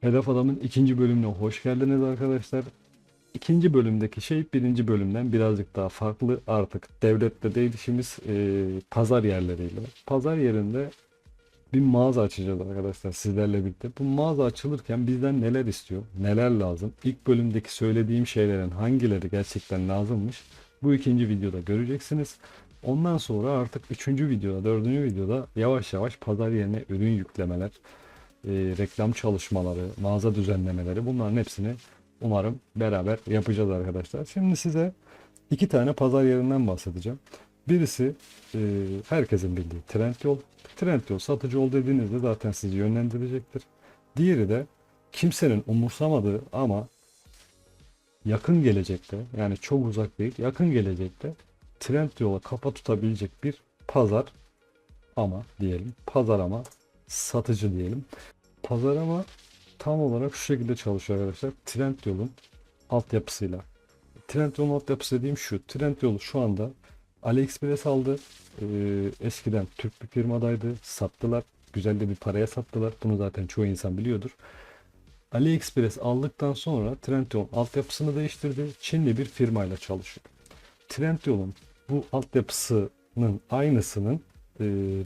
Hedef Adam'ın ikinci bölümüne hoş geldiniz arkadaşlar. İkinci bölümdeki şey birinci bölümden birazcık daha farklı artık. Devlette değil işimiz e, pazar yerleriyle. Pazar yerinde bir mağaza açacağız arkadaşlar sizlerle birlikte. Bu mağaza açılırken bizden neler istiyor, neler lazım? İlk bölümdeki söylediğim şeylerin hangileri gerçekten lazımmış? Bu ikinci videoda göreceksiniz. Ondan sonra artık üçüncü videoda, dördüncü videoda yavaş yavaş pazar yerine ürün yüklemeler, e, reklam çalışmaları, mağaza düzenlemeleri bunların hepsini umarım beraber yapacağız arkadaşlar. Şimdi size iki tane pazar yerinden bahsedeceğim. Birisi e, herkesin bildiği Trendyol. Trendyol satıcı ol dediğinizde zaten sizi yönlendirecektir. Diğeri de kimsenin umursamadığı ama yakın gelecekte yani çok uzak değil yakın gelecekte Trendyol'a kafa tutabilecek bir pazar ama diyelim pazar ama satıcı diyelim. Pazar ama tam olarak şu şekilde çalışıyor arkadaşlar. Trendyol'un altyapısıyla. Trendyol'un altyapısı dediğim şu. Trendyol şu anda AliExpress aldı. Ee, eskiden Türk bir firmadaydı. Sattılar. Güzel de bir paraya sattılar. Bunu zaten çoğu insan biliyordur. AliExpress aldıktan sonra Trendyol altyapısını değiştirdi. Çinli bir firmayla çalışıyor. Trendyol'un bu altyapısının aynısının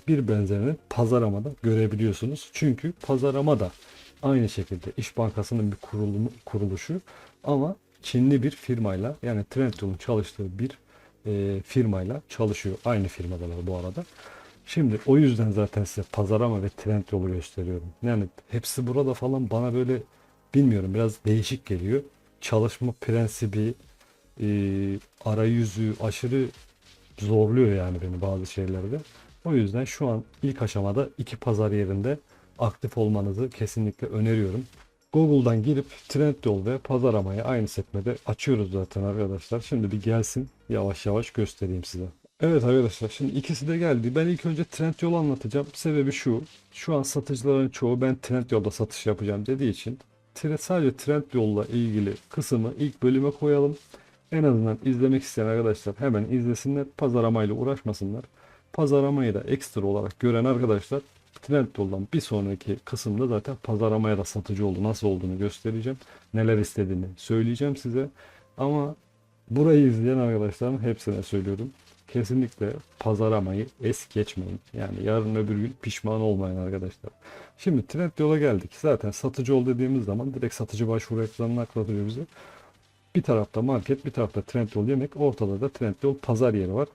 bir benzerini Pazarama'da görebiliyorsunuz. Çünkü Pazarama da aynı şekilde İş Bankası'nın bir kurulumu, kuruluşu ama Çinli bir firmayla yani Trendyol'un çalıştığı bir e, firmayla çalışıyor. Aynı firmadalar bu arada. Şimdi o yüzden zaten size Pazarama ve Trendyol'u gösteriyorum. Yani hepsi burada falan bana böyle bilmiyorum biraz değişik geliyor. Çalışma prensibi, e, arayüzü aşırı zorluyor yani beni bazı şeylerde. O yüzden şu an ilk aşamada iki pazar yerinde aktif olmanızı kesinlikle öneriyorum. Google'dan girip Trendyol ve pazaramayı aynı sekmede açıyoruz zaten arkadaşlar. Şimdi bir gelsin yavaş yavaş göstereyim size. Evet arkadaşlar şimdi ikisi de geldi. Ben ilk önce Trendyol'u anlatacağım. Sebebi şu. Şu an satıcıların çoğu ben Trendyol'da satış yapacağım dediği için sadece Trendyol'la ilgili kısmı ilk bölüme koyalım. En azından izlemek isteyen arkadaşlar hemen izlesinler. Pazaramayla uğraşmasınlar. Pazaramayı da ekstra olarak gören arkadaşlar Trendyol'dan bir sonraki kısımda zaten pazarlamaya da satıcı oldu. Nasıl olduğunu göstereceğim. Neler istediğini söyleyeceğim size. Ama burayı izleyen arkadaşların hepsine söylüyorum. Kesinlikle pazaramayı es geçmeyin. Yani yarın öbür gün pişman olmayın arkadaşlar. Şimdi Trendyol'a geldik. Zaten satıcı ol dediğimiz zaman direkt satıcı başvuru ekranına aktarıyor bizi. Bir tarafta market, bir tarafta Trendyol yemek, ortada da Trendyol pazar yeri var.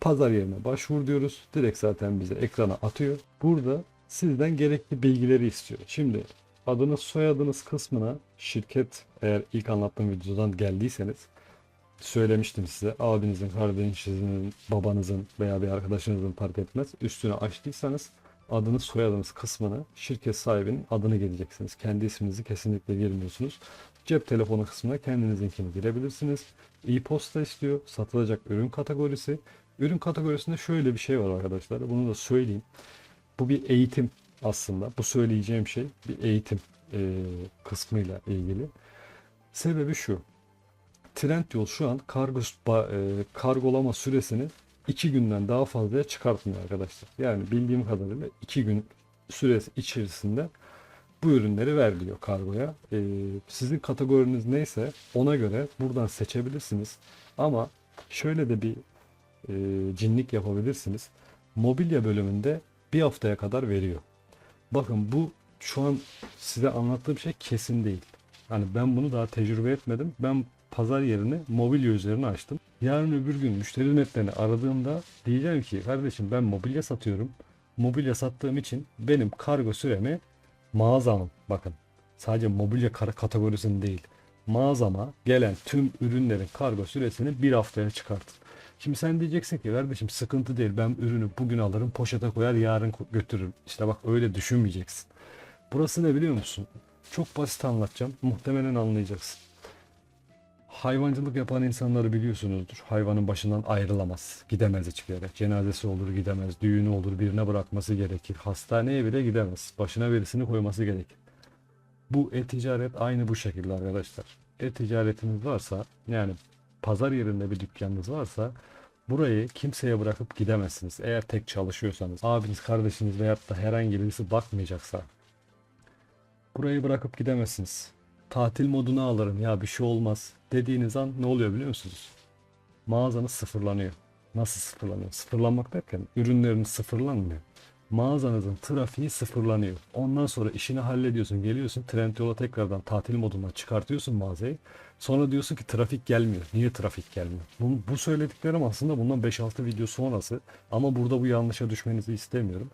Pazar yerine başvur diyoruz. Direkt zaten bize ekrana atıyor. Burada sizden gerekli bilgileri istiyor. Şimdi adınız soyadınız kısmına şirket eğer ilk anlattığım videodan geldiyseniz söylemiştim size. Abinizin, kardeşinizin, babanızın veya bir arkadaşınızın fark etmez. Üstüne açtıysanız adınız soyadınız kısmına şirket sahibinin adını gireceksiniz. Kendi isminizi kesinlikle girmiyorsunuz. Cep telefonu kısmına kendinizinkini girebilirsiniz. E-posta istiyor. Satılacak ürün kategorisi. Ürün kategorisinde şöyle bir şey var arkadaşlar. Bunu da söyleyeyim. Bu bir eğitim aslında. Bu söyleyeceğim şey bir eğitim e, kısmıyla ilgili. Sebebi şu. Trendyol şu an kargo e, kargolama süresini iki günden daha fazlaya çıkartmıyor arkadaşlar. Yani bildiğim kadarıyla iki gün süresi içerisinde bu ürünleri veriliyor kargoya. E, sizin kategoriniz neyse ona göre buradan seçebilirsiniz. Ama şöyle de bir e, cinlik yapabilirsiniz. Mobilya bölümünde bir haftaya kadar veriyor. Bakın bu şu an size anlattığım şey kesin değil. Hani ben bunu daha tecrübe etmedim. Ben pazar yerini mobilya üzerine açtım. Yarın öbür gün müşteri hizmetlerini aradığımda diyeceğim ki kardeşim ben mobilya satıyorum. Mobilya sattığım için benim kargo süremi mağazamın bakın sadece mobilya kategorisinin değil mağazama gelen tüm ürünlerin kargo süresini bir haftaya çıkartın. Şimdi sen diyeceksin ki kardeşim sıkıntı değil ben ürünü bugün alırım poşete koyar yarın götürürüm. İşte bak öyle düşünmeyeceksin. Burası ne biliyor musun? Çok basit anlatacağım. Muhtemelen anlayacaksın. Hayvancılık yapan insanları biliyorsunuzdur. Hayvanın başından ayrılamaz. Gidemez hiçbir yere. Cenazesi olur gidemez. Düğünü olur birine bırakması gerekir. Hastaneye bile gidemez. Başına birisini koyması gerekir. Bu e-ticaret aynı bu şekilde arkadaşlar. E-ticaretiniz varsa yani pazar yerinde bir dükkanınız varsa burayı kimseye bırakıp gidemezsiniz. Eğer tek çalışıyorsanız, abiniz, kardeşiniz veyahut da herhangi birisi bakmayacaksa Burayı bırakıp gidemezsiniz. Tatil moduna alırım ya bir şey olmaz dediğiniz an ne oluyor biliyor musunuz? Mağazanız sıfırlanıyor. Nasıl sıfırlanıyor? Sıfırlanmak derken ürünleriniz sıfırlanmıyor. Mağazanızın trafiği sıfırlanıyor. Ondan sonra işini hallediyorsun. Geliyorsun Trendyol'a tekrardan tatil modundan çıkartıyorsun mağazayı. Sonra diyorsun ki trafik gelmiyor. Niye trafik gelmiyor? Bu, bu söylediklerim aslında bundan 5-6 video sonrası. Ama burada bu yanlışa düşmenizi istemiyorum.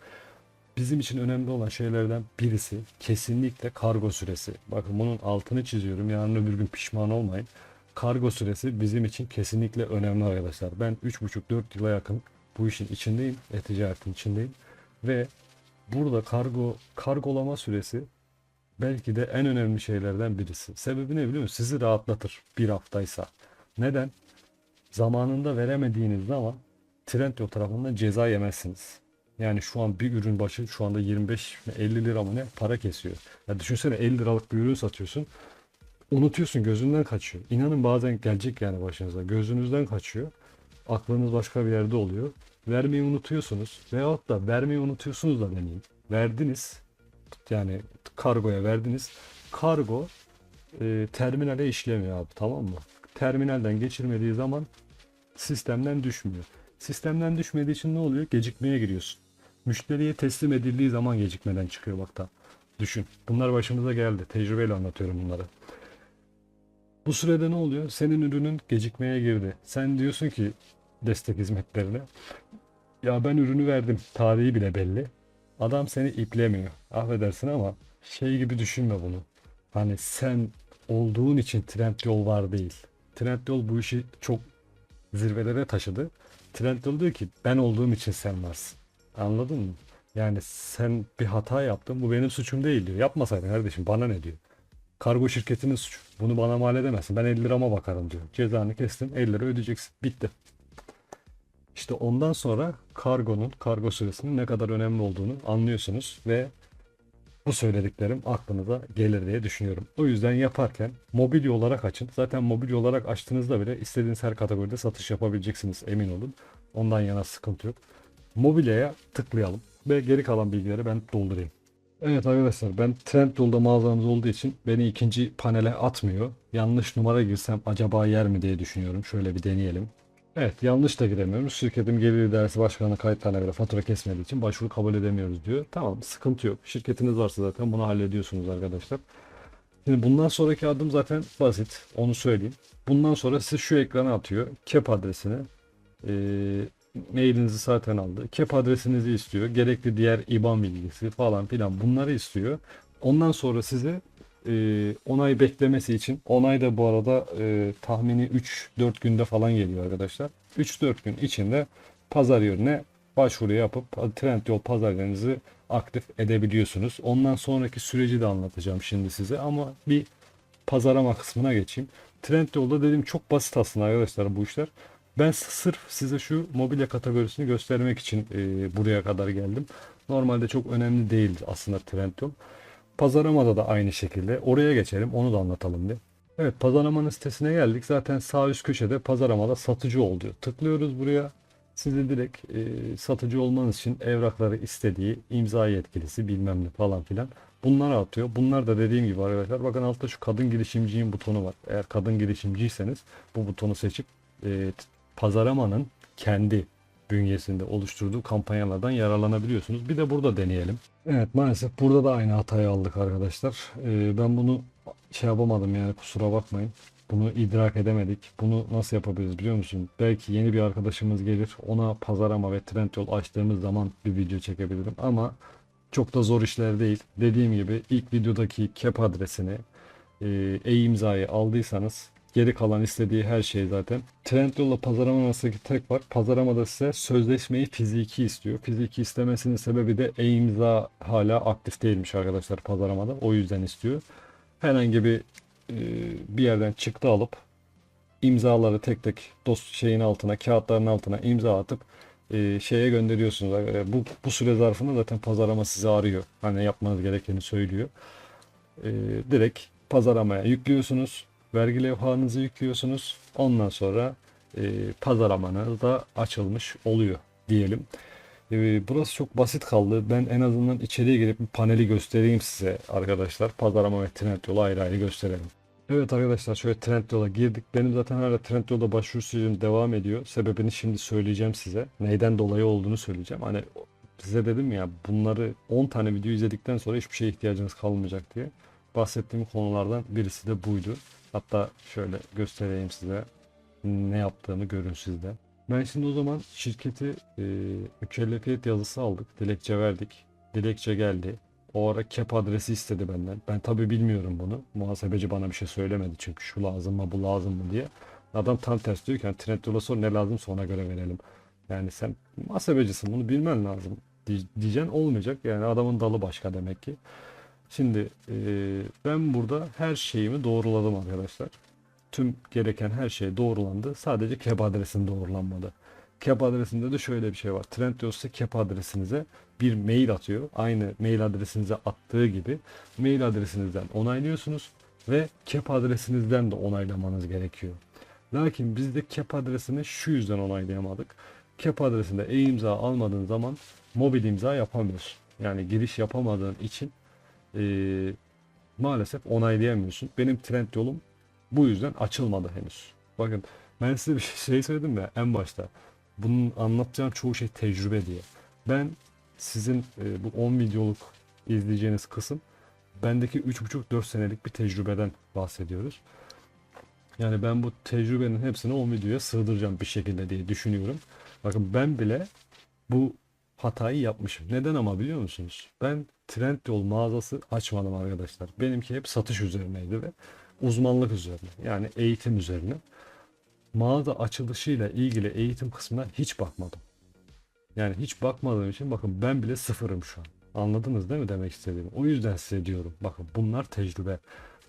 Bizim için önemli olan şeylerden birisi kesinlikle kargo süresi. Bakın bunun altını çiziyorum. Yarın öbür gün pişman olmayın. Kargo süresi bizim için kesinlikle önemli arkadaşlar. Ben 3,5-4 yıla yakın bu işin içindeyim. E-ticaretin içindeyim. Ve burada kargo kargolama süresi belki de en önemli şeylerden birisi. Sebebi ne biliyor musun? Sizi rahatlatır bir haftaysa. Neden? Zamanında veremediğiniz zaman Trendyol tarafından ceza yemezsiniz. Yani şu an bir ürün başı şu anda 25 mi 50 lira mı ne para kesiyor. Ya düşünsene 50 liralık bir ürün satıyorsun. Unutuyorsun gözünden kaçıyor. İnanın bazen gelecek yani başınıza. Gözünüzden kaçıyor. Aklınız başka bir yerde oluyor. Vermeyi unutuyorsunuz. Veyahut da vermeyi unutuyorsunuz da demeyin. Verdiniz. Yani kargoya verdiniz. Kargo e, terminale işlemiyor abi tamam mı? Terminalden geçirmediği zaman sistemden düşmüyor. Sistemden düşmediği için ne oluyor? Gecikmeye giriyorsun. Müşteriye teslim edildiği zaman gecikmeden çıkıyor bak da. Düşün. Bunlar başımıza geldi. Tecrübeyle anlatıyorum bunları. Bu sürede ne oluyor? Senin ürünün gecikmeye girdi. Sen diyorsun ki destek hizmetlerine ya ben ürünü verdim. Tarihi bile belli. Adam seni iplemiyor. Affedersin ama şey gibi düşünme bunu. Hani sen olduğun için Trendyol var değil. Trendyol bu işi çok zirvelere taşıdı. Trendyol diyor ki ben olduğum için sen varsın. Anladın mı? Yani sen bir hata yaptın. Bu benim suçum değil diyor. Yapmasaydın kardeşim bana ne diyor. Kargo şirketinin suçu. Bunu bana mal edemezsin. Ben 50 lirama bakarım diyor. Cezanı kestin 50 lira ödeyeceksin. Bitti. İşte ondan sonra kargonun, kargo süresinin ne kadar önemli olduğunu anlıyorsunuz ve bu söylediklerim aklınıza gelir diye düşünüyorum. O yüzden yaparken mobilya olarak açın. Zaten mobilya olarak açtığınızda bile istediğiniz her kategoride satış yapabileceksiniz emin olun. Ondan yana sıkıntı yok. Mobilyaya tıklayalım ve geri kalan bilgileri ben doldurayım. Evet arkadaşlar ben Trendyol'da mağazamız olduğu için beni ikinci panele atmıyor. Yanlış numara girsem acaba yer mi diye düşünüyorum. Şöyle bir deneyelim. Evet yanlış da giremiyoruz. Şirketin gelir idaresi başkanı kayıtlarına göre fatura kesmediği için başvuru kabul edemiyoruz diyor. Tamam sıkıntı yok. Şirketiniz varsa zaten bunu hallediyorsunuz arkadaşlar. Şimdi bundan sonraki adım zaten basit. Onu söyleyeyim. Bundan sonra size şu ekrana atıyor. KEP adresini. E, mailinizi zaten aldı. KEP adresinizi istiyor. Gerekli diğer IBAN bilgisi falan filan bunları istiyor. Ondan sonra size e, onay beklemesi için onay da bu arada e, tahmini 3-4 günde falan geliyor arkadaşlar. 3-4 gün içinde pazar yerine başvuru yapıp Trendyol pazar yerinizi aktif edebiliyorsunuz. Ondan sonraki süreci de anlatacağım şimdi size ama bir pazarlama kısmına geçeyim. Trendyol'da dedim çok basit aslında arkadaşlar bu işler. Ben sırf size şu mobilya kategorisini göstermek için e, buraya kadar geldim. Normalde çok önemli değil aslında Trendyol. Pazarlamada da aynı şekilde. Oraya geçelim. Onu da anlatalım bir. Evet pazarlamanın sitesine geldik. Zaten sağ üst köşede pazarlamada satıcı ol diyor. Tıklıyoruz buraya. Sizi direkt e, satıcı olmanız için evrakları istediği imza yetkilisi bilmem ne falan filan. Bunları atıyor. Bunlar da dediğim gibi arkadaşlar bakın altta şu kadın girişimciyim butonu var. Eğer kadın girişimciyseniz bu butonu seçip e, pazarlamanın kendi bünyesinde oluşturduğu kampanyalardan yararlanabiliyorsunuz. Bir de burada deneyelim. Evet maalesef burada da aynı hatayı aldık arkadaşlar. Ee, ben bunu şey yapamadım yani kusura bakmayın. Bunu idrak edemedik. Bunu nasıl yapabiliriz biliyor musun? Belki yeni bir arkadaşımız gelir. Ona pazarlama ve Trendyol açtığımız zaman bir video çekebilirim. Ama çok da zor işler değil. Dediğim gibi ilk videodaki kep adresini e, e-imzayı aldıysanız Geri kalan istediği her şey zaten. Trendyol'la pazarlama arasındaki tek var. Pazarlamada size sözleşmeyi fiziki istiyor. Fiziki istemesinin sebebi de e-imza hala aktif değilmiş arkadaşlar pazarlamada. O yüzden istiyor. Herhangi bir e, bir yerden çıktı alıp imzaları tek tek dost şeyin altına, kağıtların altına imza atıp e, şeye gönderiyorsunuz. E, bu bu süre zarfında zaten pazarlama sizi arıyor. Hani yapmanız gerekeni söylüyor. E, direkt pazarlamaya yüklüyorsunuz vergi levhanızı yüklüyorsunuz. Ondan sonra e, pazarlamanız da açılmış oluyor diyelim. Ee, burası çok basit kaldı. Ben en azından içeriye girip bir paneli göstereyim size arkadaşlar. Pazarlama ve Trendyol'u ayrı ayrı gösterelim. Evet arkadaşlar şöyle Trendyol'a girdik. Benim zaten hala Trendyol'da başvuru sürecim devam ediyor. Sebebini şimdi söyleyeceğim size. Neyden dolayı olduğunu söyleyeceğim. Hani size dedim ya bunları 10 tane video izledikten sonra hiçbir şeye ihtiyacınız kalmayacak diye. Bahsettiğim konulardan birisi de buydu. Hatta şöyle göstereyim size ne yaptığımı görün siz de. Ben şimdi o zaman şirketi e, mükellefiyet yazısı aldık. Dilekçe verdik. Dilekçe geldi. O ara kep adresi istedi benden. Ben tabii bilmiyorum bunu. Muhasebeci bana bir şey söylemedi çünkü şu lazım mı bu lazım mı diye. Adam tam ters diyor ki hani Trendyol'a sor ne lazımsa ona göre verelim. Yani sen muhasebecisin bunu bilmen lazım diye- diyeceksin olmayacak. Yani adamın dalı başka demek ki. Şimdi e, ben burada her şeyimi doğruladım arkadaşlar. Tüm gereken her şey doğrulandı. Sadece kep adresim doğrulanmadı. Kep adresinde de şöyle bir şey var. Trendyol size kep adresinize bir mail atıyor. Aynı mail adresinize attığı gibi mail adresinizden onaylıyorsunuz ve kep adresinizden de onaylamanız gerekiyor. Lakin biz de kep adresini şu yüzden onaylayamadık. Kep adresinde e-imza almadığın zaman mobil imza yapamıyorsun. Yani giriş yapamadığın için eee, maalesef onaylayamıyorsun. Benim trend yolum bu yüzden açılmadı henüz. Bakın ben size bir şey söyledim ya en başta. Bunun anlatacağım çoğu şey tecrübe diye. Ben sizin e, bu 10 videoluk izleyeceğiniz kısım bendeki 3,5-4 senelik bir tecrübeden bahsediyoruz. Yani ben bu tecrübenin hepsini 10 videoya sığdıracağım bir şekilde diye düşünüyorum. Bakın ben bile bu hatayı yapmışım. Neden ama biliyor musunuz? Ben Trendyol mağazası açmadım arkadaşlar. Benimki hep satış üzerineydi ve uzmanlık üzerine. Yani eğitim üzerine. Mağaza açılışıyla ilgili eğitim kısmına hiç bakmadım. Yani hiç bakmadığım için bakın ben bile sıfırım şu an. Anladınız değil mi demek istediğimi? O yüzden size diyorum. Bakın bunlar tecrübe.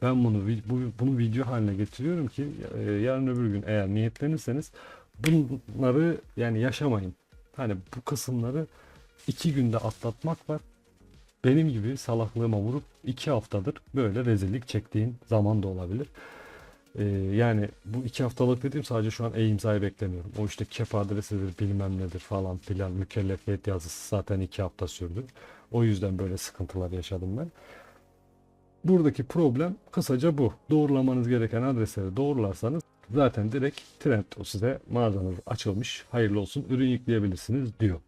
Ben bunu bu, bunu video haline getiriyorum ki e, yarın öbür gün eğer niyetlenirseniz bunları yani yaşamayın. Hani bu kısımları iki günde atlatmak var. Benim gibi salaklığıma vurup iki haftadır böyle rezillik çektiğin zaman da olabilir. Ee, yani bu iki haftalık dediğim sadece şu an e-imzayı beklemiyorum. O işte kep adresidir bilmem nedir falan filan mükellefiyet yazısı zaten iki hafta sürdü. O yüzden böyle sıkıntılar yaşadım ben. Buradaki problem kısaca bu. Doğrulamanız gereken adresleri doğrularsanız zaten direkt Trendyol size mağazanız açılmış hayırlı olsun ürün yükleyebilirsiniz diyor.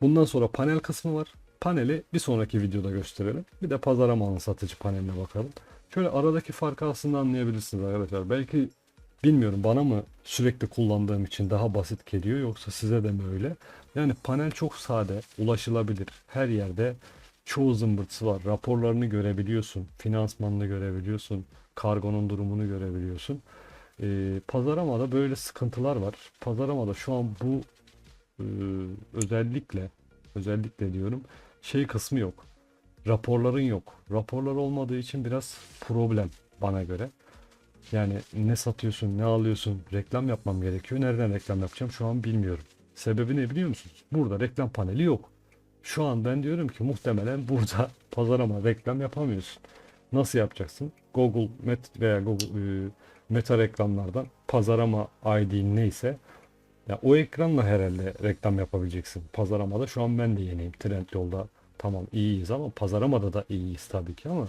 Bundan sonra panel kısmı var. Paneli bir sonraki videoda gösterelim. Bir de pazarlamanın satıcı paneline bakalım. Şöyle aradaki farkı aslında anlayabilirsiniz arkadaşlar. Belki bilmiyorum bana mı sürekli kullandığım için daha basit geliyor yoksa size de mi öyle? Yani panel çok sade, ulaşılabilir. Her yerde çoğu zımbırtısı var. Raporlarını görebiliyorsun, finansmanını görebiliyorsun, kargonun durumunu görebiliyorsun. Ee, Pazarama'da böyle sıkıntılar var. Pazarama'da şu an bu e, özellikle özellikle diyorum şey kısmı yok. Raporların yok. Raporlar olmadığı için biraz problem bana göre. Yani ne satıyorsun, ne alıyorsun, reklam yapmam gerekiyor. Nereden reklam yapacağım şu an bilmiyorum. Sebebi ne biliyor musunuz? Burada reklam paneli yok. Şu an ben diyorum ki muhtemelen burada pazarama reklam yapamıyorsun. Nasıl yapacaksın? Google Met veya Google e, Meta reklamlardan pazarama ID neyse ya o ekranla herhalde reklam yapabileceksin. Pazaramada şu an ben de yeniyim. Trendyol'da tamam iyiyiz ama pazaramada da iyiyiz tabii ki ama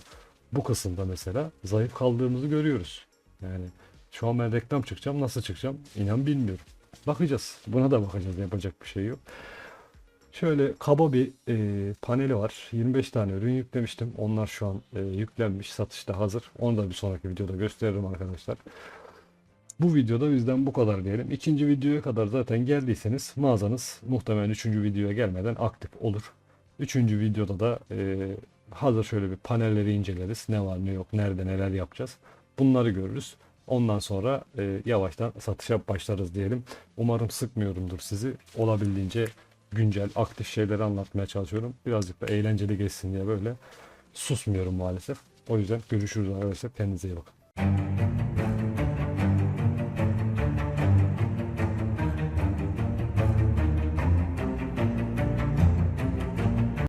bu kısımda mesela zayıf kaldığımızı görüyoruz. Yani şu an ben reklam çıkacağım nasıl çıkacağım inan bilmiyorum. Bakacağız. Buna da bakacağız. Yapacak bir şey yok. Şöyle kaba bir e, paneli var. 25 tane ürün yüklemiştim. Onlar şu an e, yüklenmiş. Satışta hazır. Onu da bir sonraki videoda gösteririm arkadaşlar. Bu videoda bizden bu kadar diyelim. İkinci videoya kadar zaten geldiyseniz mağazanız muhtemelen üçüncü videoya gelmeden aktif olur. Üçüncü videoda da e, hazır şöyle bir panelleri inceleriz. Ne var ne yok, nerede neler yapacağız. Bunları görürüz. Ondan sonra e, yavaştan satışa başlarız diyelim. Umarım sıkmıyorumdur sizi. Olabildiğince güncel, aktif şeyleri anlatmaya çalışıyorum. Birazcık da eğlenceli geçsin diye böyle susmuyorum maalesef. O yüzden görüşürüz arkadaşlar. Kendinize iyi bakın.